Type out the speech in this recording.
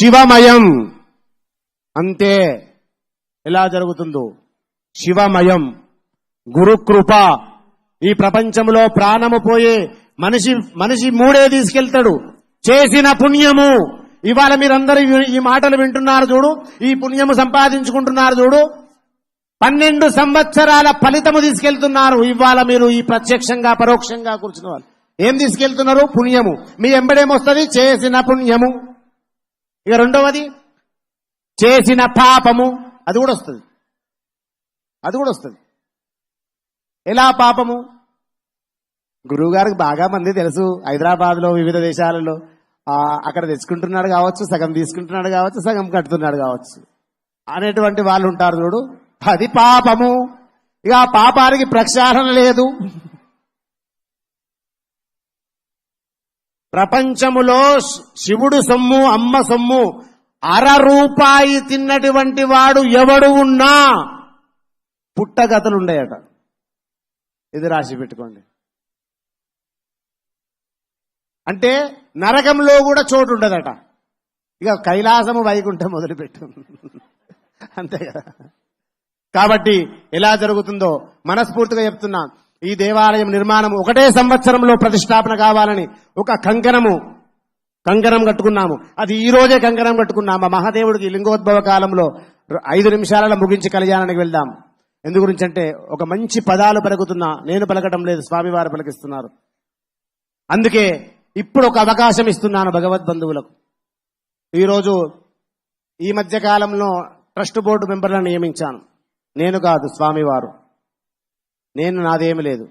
శివమయం. అంతే ఎలా జరుగుతుందో. శివమయం. గురుకృప ఈ ప్రపంచంలో ప్రాణము పోయే మనిషి మనిషి మూడే తీసుకెళ్తాడు. చేసిన పుణ్యము. ఇవాళ మీరందరూ ఈ- మాటలు వింటున్నారు చూడు. ఈ పుణ్యము సంపాదించుకుంటున్నారు చూడు. పన్నెండు సంవత్సరాల ఫలితము తీసుకెళ్తున్నారు. ఇవాళ మీరు ఈ ప్రత్యక్షంగా పరోక్షంగా కూర్చున్న వాళ్ళు. ఏం తీసుకెళ్తున్నారు? పుణ్యము. మీ ఎంబడేమొస్తుంది చేసిన పుణ్యము. ఇక రెండవది చేసిన పాపము అది కూడా వస్తుంది. అది కూడా వస్తుంది. ఎలా పాపము? గురువు గారికి బాగా మంది తెలుసు. హైదరాబాద్లో వివిధ దేశాలలో అక్కడ తెచ్చుకుంటున్నాడు కావచ్చు సగం తీసుకుంటున్నాడు కావచ్చు సగం కట్టుతున్నాడు కావచ్చు. అనేటువంటి వాళ్ళు ఉంటారు చూడు. అది పాపము. ఇక ఆ పాపానికి ప్రక్షాళన లేదు. ప్రపంచములో శివుడు సొమ్ము అమ్మ సొమ్ము అర రూపాయి తిన్నటువంటి వాడు ఎవడు ఉన్నా పుట్టగతలుండయట. ఇది రాసి పెట్టుకోండి. అంటే నరకంలో కూడా చోటు ఉండదట ఇక కైలాసము వైకుంఠం మొదలుపెట్టు. అంతే కదా. కాబట్టి ఎలా జరుగుతుందో మనస్ఫూర్తిగా చెప్తున్నా. ఈ దేవాలయం నిర్మాణం ఒకటే సంవత్సరంలో ప్రతిష్టాపన కావాలని ఒక కంకణము కంకణం కట్టుకున్నాము. అది ఈ రోజే కంకణం కట్టుకున్నాము. మహాదేవుడికి లింగోద్భవ కాలంలో ఐదు నిమిషాలలో ముగించి కళ్యాణానికి వెళ్దాం. ఎందు గురించి అంటే ఒక మంచి పదాలు పలుకుతున్నా నేను పలకటం లేదు స్వామివారు పలికిస్తున్నారు. అందుకే ఇప్పుడు ఒక అవకాశం ఇస్తున్నాను భగవద్ బంధువులకు ఈరోజు ఈ మధ్య కాలంలో ట్రస్ట్ బోర్డు మెంబర్లను నియమించాను. నేను కాదు స్వామివారు. నేను నాదేమి లేదు.